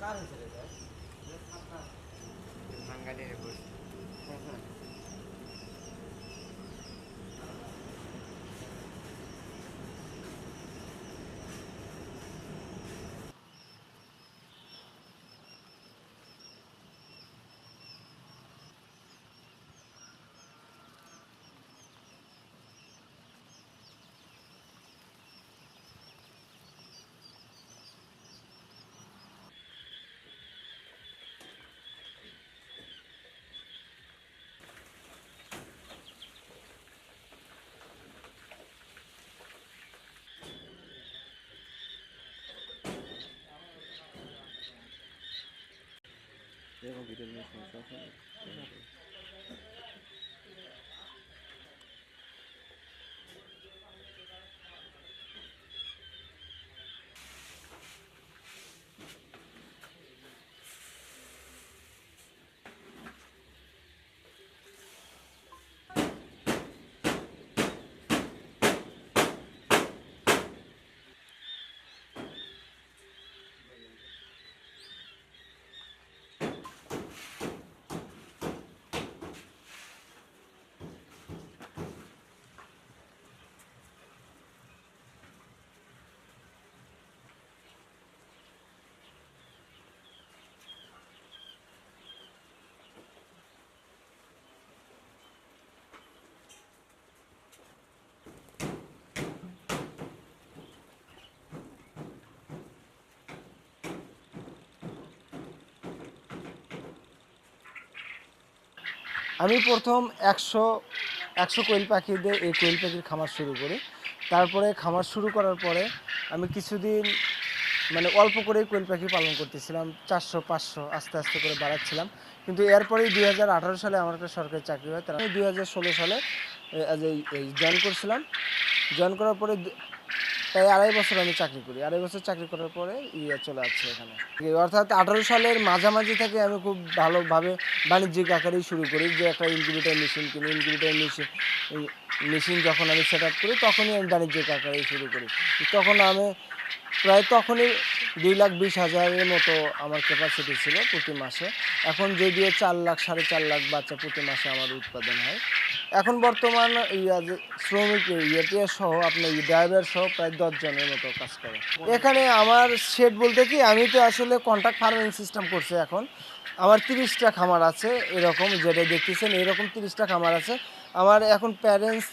Cállense. হয়েছে রে এরকম ভিডিও নিয়ে সমস্যা আছে আমি প্রথম একশো একশো কোয়েল পাখি দিয়ে এই কোয়েল পাখির খামার শুরু করি। তারপরে খামার শুরু করার পরে আমি কিছুদিন মানে অল্প করেই কোয়েল পাখি পালন করতেছিলাম, চারশো, পাঁচশো আস্তে আস্তে করে বাড়াচ্ছিলাম। কিন্তু এরপরেই দুই হাজার আঠারো সালে আমার একটা সরকারি চাকরি হয়, তারা আমি দুই হাজার ষোলো সালে জয়েন করছিলাম। জয়েন করার পরে প্রায় আড়াই বছর আমি চাকরি করি। আড়াই বছর চাকরি করার পরে ইয়ে চলে আসছে এখানে। অর্থাৎ আঠারো সালের মাঝামাঝি থেকে আমি খুব ভালোভাবে বাণিজ্যিক আকারেই শুরু করি, যে একটা ইনকিউবেটার মেশিন কিনি। ইনকিউবেটার মেশিন মেশিন যখন আমি সেট আপ করি, তখনই আমি বাণিজ্যিক আকারেই শুরু করি। তখন আমি প্রায় তখনই দুই লাখ বিশ হাজারের মতো আমার ক্যাপাসিটি ছিল প্রতি মাসে। এখন যদিও চার লাখ, সাড়ে চার লাখ বাচ্চা প্রতি মাসে আমার উৎপাদন হয়। এখন বর্তমান ইয়া শ্রমিক ইয়েতে সহ, আপনার ড্রাইভার সহ প্রায় দশজনের মতো কাজ করে। এখানে আমার শেড বলতে কি, আমি তো আসলে কন্ট্রাক্ট ফার্মিং সিস্টেম করছি এখন। আমার তিরিশটা খামার আছে এরকম, যেটা দেখতেছেন, এরকম তিরিশটা খামার আছে। আমার এখন প্যারেন্টস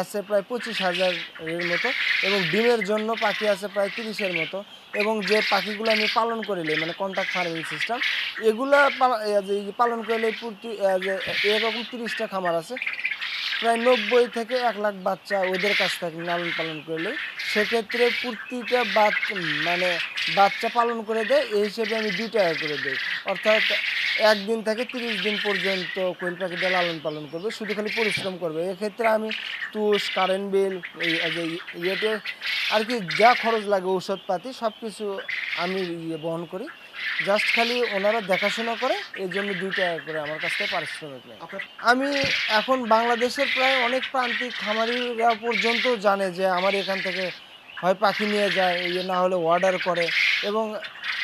আছে প্রায় পঁচিশ হাজারের মতো, এবং ডিমের জন্য পাখি আছে প্রায় তিরিশের মতো। এবং যে পাখিগুলো আমি পালন করিলে মানে কন্ট্রাক্ট ফার্মিং সিস্টেম এগুলা পালন করলে এরকম তিরিশটা খামার আছে। প্রায় নব্বই থেকে এক লাখ বাচ্চা ওদের কাছ থেকে লালন পালন করলে। সেক্ষেত্রে প্রতিটা বাচ্চা মানে বাচ্চা পালন করে দেয়, এই হিসেবে আমি দুই টাকা করে দিই। অর্থাৎ একদিন থেকে তিরিশ দিন পর্যন্ত কোয়েল পাখিটা লালন পালন করবে, শুধু খালি পরিশ্রম করবে। এক্ষেত্রে আমি তুষ, কারেন্ট বিল ইয়েতে আর কি যা খরচ লাগে ঔষধপাতি সব কিছু আমি ইয়ে বহন করি। জাস্ট খালি ওনারা দেখাশোনা করে এর জন্য দুই টাকা করে আমার কাছ থেকে পারিশ্রমিক নেয়। আমি এখন বাংলাদেশের প্রায় অনেক প্রান্তিক খামারিরা পর্যন্ত জানে যে আমার এখান থেকে হয় পাখি নিয়ে যায় ইয়ে না হলে অর্ডার করে এবং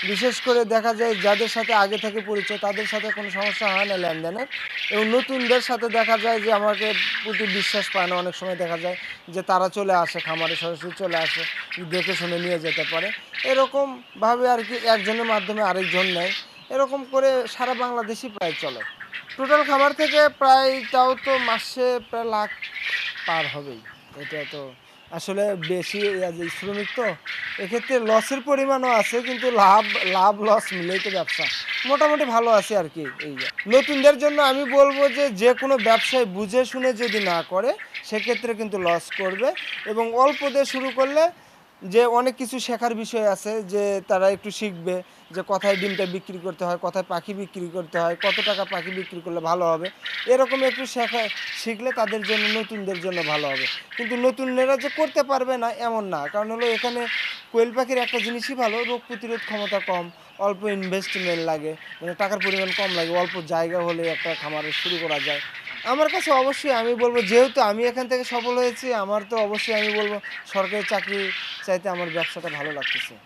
বিশেষ করে দেখা যায় যাদের সাথে আগে থেকে পরিচয়, তাদের সাথে কোনো সমস্যা হয় না লেনদেনের এবং নতুনদের সাথে দেখা যায় যে আমাকে প্রতি বিশ্বাস পায় না, অনেক সময় দেখা যায় যে তারা চলে আসে, খামারে সরাসরি চলে আসে, দেখে শুনে নিয়ে যেতে পারে। এরকমভাবে আর কি একজনের মাধ্যমে আরেকজন নেয়। এরকম করে সারা বাংলাদেশই প্রায় চলে। টোটাল খাবার থেকে প্রায় তাও তো মাসে প্রায় লাখ পার হবেই। এটা তো আসলে বেশি শ্রমিক তো, এক্ষেত্রে লসের পরিমাণও আছে, কিন্তু লাভ লাভ লস মিলেই তো ব্যবসা। মোটামুটি ভালো আছে আর কি, এই নতুনদের জন্য আমি বলব যে যে কোনো ব্যবসায় বুঝে শুনে যদি না করে, সেক্ষেত্রে কিন্তু লস করবে এবং অল্প শুরু করলে যে অনেক কিছু শেখার বিষয় আছে যে তারা একটু শিখবে যে কোথায় ডিমটা বিক্রি করতে হয়, কোথায় পাখি বিক্রি করতে হয়, কত টাকা পাখি বিক্রি করলে ভালো হবে। এরকম একটু শেখা, শিখলে তাদের জন্য, নতুনদের জন্য ভালো হবে। কিন্তু নতুনরা যে করতে পারবে না, এমন না। কারণ হলো এখানে কোয়েল পাখির একটা জিনিসই ভালো, রোগ প্রতিরোধ ক্ষমতা কম, অল্প ইনভেস্টমেন্ট লাগে মানে টাকার পরিমাণ কম লাগে, অল্প জায়গা হলে একটা খামার শুরু করা যায়। আমার কাছে অবশ্যই আমি বলব, যেহেতু আমি এখান থেকে সফল হয়েছি, আমার তো অবশ্যই আমি বলব, সরকারি চাকরি চাইতে আমার ব্যবসাটা ভালো লাগতেছে।